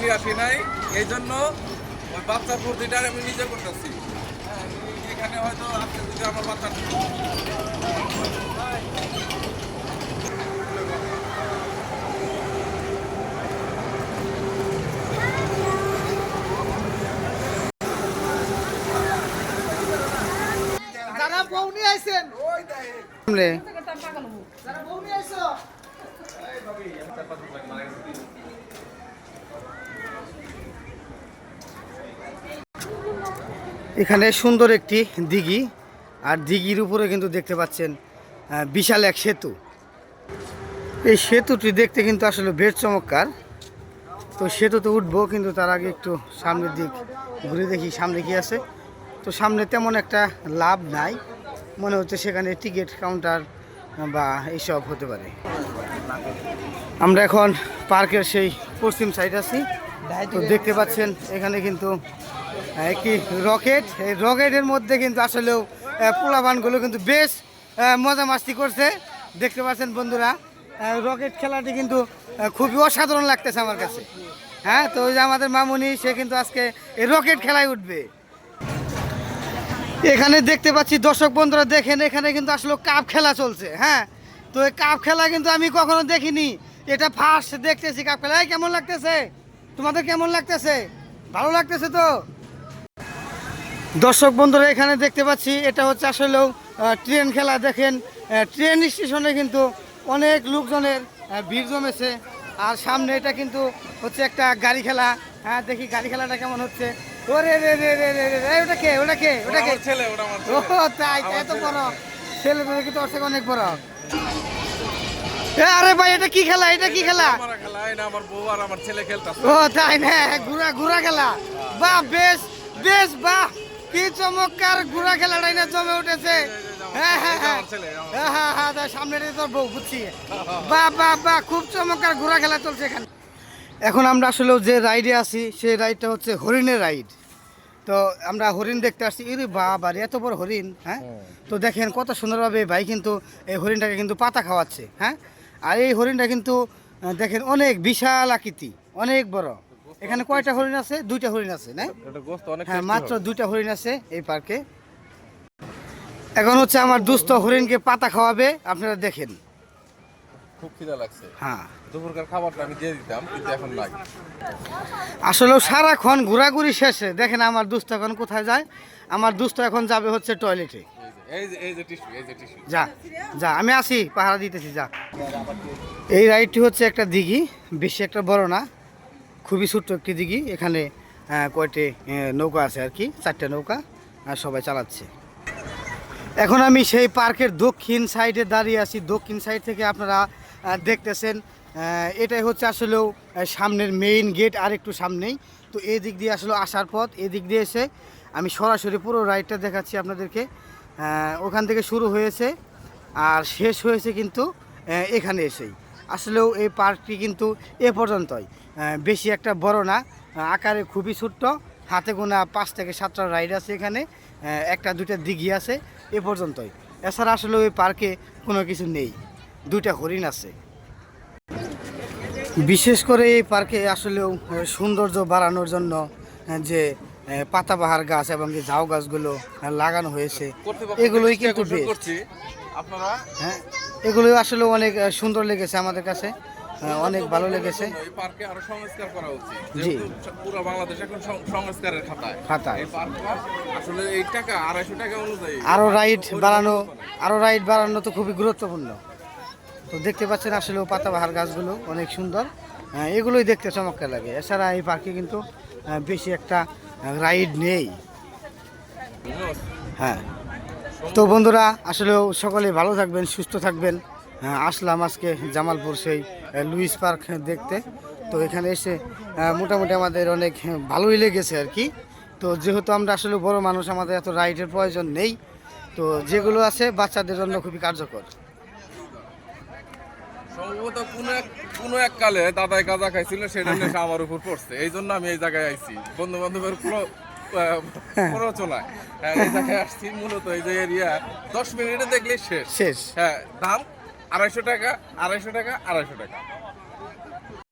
নিয়ে আসি নাই এই জন্য ওই বাচ্চার ফুর্তিটা আমি নিজে করতেছি। এখানে হয়তো আজকে যদি আমার বাচ্চা যারা বউ নিয়ে আইছেন সামনে। এখানে সুন্দর একটি দিঘি, আর দিঘির উপরে কিন্তু দেখতে পাচ্ছেন বিশাল এক সেতু। এই সেতুটি দেখতে কিন্তু আসলে বেশ চমৎকার। তো সেতুতে উঠবো, কিন্তু তার আগে একটু সামনের দিক ঘুরে দেখি, সামনে কি আছে। তো সামনে তেমন একটা লাভ নাই, মনে হচ্ছে সেখানে টিকিট, কাউন্টার বা এইসব হতে পারে। আমরা এখন পার্কের সেই পশ্চিম সাইড আছি। তো দেখতে পাচ্ছেন, এখানে কিন্তু একটি রকেট? এই রকেটের মধ্যে কিন্তু আসলেও পোলাবানগুলো কিন্তু বেশ মজা মাস্তি করছে। দেখতে পাচ্ছেন বন্ধুরা রকেট খেলাটি কিন্তু খুবই অসাধারণ লাগতেছে আমার কাছে। হ্যাঁ তো ওই যে আমাদের মামুনি, সে কিন্তু আজকে এই রকেট খেলায় উঠবে। এখানে দেখতে পাচ্ছি, দর্শক বন্ধুরা, দেখেন, এখানে কিন্তু আসলে কাপ খেলা চলছে। হ্যাঁ তো এই কাপ খেলা কিন্তু আমি কখনো দেখিনি। এটা ফার্স্ট দেখতেছি কাপ খেলা। কেমন লাগতেছে? তোমাদের কেমন লাগতেছে? ভালো লাগতেছে তো? দর্শক বন্ধুরা এখানে দেখতে পাচ্ছি এটা হচ্ছে আসলেও ট্রেন খেলা দেখেন ট্রেন স্টেশনে কিন্তু অনেক লোকজনের ভিড় জমেছে। আর সামনে এটা কিন্তু হচ্ছে একটা গাড়ি খেলা। হ্যাঁ দেখি গাড়ি খেলাটা কেমন হচ্ছে। ওরে রে রে রে রে রে ওটা কে ওটা কে ওটা কে? ছেলে ও তাই এত। বড়। ছেলে কিন্তু ওর থেকে অনেক বড়। আরে ভাই এটা কি খেলা? এটা কি খেলা? আমার বউ আর আমার ছেলে খেলতেছে। ও তাই না? ঘুরা ঘুরা খেলা। বাহ বেশ বেশ বাহ। কি চমৎকার ঘুরা খেলাটাই না জমে উঠেছে। সামনে তোর বউ বুঝছি। খুব চমৎকার খেলা চলছে এখানে। এখন আমরা আসলে যে রাইডে আছি সেই রাইডটা হচ্ছে হরিণের রাইড। তো আমরা হরিণ দেখতে আসছি। ইরে বাবা রে, এত বড় হরিণ হ্যাঁ? তো দেখেন কত সুন্দরভাবে ভাই কিন্তু এই হরিণটাকে কিন্তু পাতা খাওয়াচ্ছে হ্যাঁ? আর এই হরিণটা কিন্তু দেখেন অনেক বিশাল আকৃতি অনেক বড়। এখানে কয়টা হরিণ আছে? দুইটা হরিণ আছে না হ্যাঁ মাত্র দুইটা হরিণ আছে এই পার্কে। এখন হচ্ছে আমার দুস্থ হরিণকে পাতা খাওয়াবে আপনারা দেখেন। খুব খিদা লাগছে। হ্যাঁ। দুপুরকার খাবারটা আমি দিয়ে দিতাম কিন্তু এখন নাই। আসলেও সারাক্ষণ ঘোরাঘুরি শেষে দেখেন আমার দুস্থ এখন কোথায় যায়? আমার দুস্থ এখন যাবে হচ্ছে টয়লেটে। এই যে যে আমি আসি পাহারা দিতেছি যা। এই রাইডটি হচ্ছে একটা দিঘি বেশি একটা বড় না। খুবই ছোট্ট একটি দিঘি। এখানে কয়টি নৌকা আছে আর কি, চারটে নৌকা সবাই চালাচ্ছে। এখন আমি সেই পার্কের দক্ষিণ সাইডে দাঁড়িয়ে আছি। দক্ষিণ সাইড থেকে আপনারা দেখতেছেন এটাই হচ্ছে আসলেও সামনের মেইন গেট আর একটু সামনেই। তো এই দিক দিয়ে আসলে আসার পথ এই দিক দিয়ে এসে আমি সরাসরি পুরো রাইডটা দেখাচ্ছি আপনাদেরকে। ওখান থেকে শুরু হয়েছে, আর শেষ হয়েছে কিন্তু এখানে এসেই। আসলেও এই পার্কটি কিন্তু এ পর্যন্তই। বেশি একটা বড় না আকারে খুবই ছোট্ট হাতে গোনা পাঁচ থেকে সাতটা রাইড আছে এখানে একটা দুইটা দিঘি আছে এ পর্যন্তই। এছাড়া আসলে ওই পার্কে কোনো কিছু নেই দুইটা হরিণ আছে। বিশেষ করে এই পার্কে আসলেও সৌন্দর্য বাড়ানোর জন্য যে পাতাবাহার গাছ এবং যে ঝাউ গাছগুলো লাগানো হয়েছে এগুলোই কিন্তু আপনারা হ্যাঁ? এগুলো আসলে অনেক সুন্দর লেগেছে আমাদের কাছে। অনেক ভালো লেগেছে। এই পার্কে আরও সংস্কার করা উচিত। জি। পুরো বাংলাদেশ এখন সংস্কারের খাতায়। খাতায়। এই পার্কটা আসলে এই টাকা আড়াইশো টাকা অনুযায়ী। আরও রাইড বাড়ানো আরও রাইড বাড়ানো তো খুবই গুরুত্বপূর্ণ। তো দেখতে পাচ্ছেন আসলে পাতাবাহার গাছগুলো অনেক সুন্দর। আহ, এগুলোই দেখতে চমৎকার লাগে। এছাড়া এই পার্কে কিন্তু বেশি একটা রাইড নেই। হ্যাঁ। তো বন্ধুরা আসলেও সকলে ভালো থাকবেন সুস্থ থাকবেন। হ্যাঁ, আসলাম আজকে জামালপুর সেই লুইস পার্ক দেখতে। তো এখানে এসে মোটামুটি আমাদের অনেক ভালোই লেগেছে আর কি। তো যেহেতু আমরা আসলে বড় মানুষ আমাদের এত রাইডের প্রয়োজন নেই। তো যেগুলো আছে বাচ্চাদের জন্য খুবই কার্যকর। সম্ভবত কোন এক কোন এক কালে দাদাই গাঁজা খাইছিল সেটা আমার উপর পড়ছে। এই জন্য আমি এই জায়গায় আইছি। বন্ধু বান্ধবের পুরো প্ররোচনায় হ্যাঁ জায়গায় আসছি মূলত এই যে এরিয়া দশ মিনিটে দেখলে শেষ। শেষ। হ্যাঁ দাম আড়াইশো টাকা আড়াইশো টাকা আড়াইশো টাকা।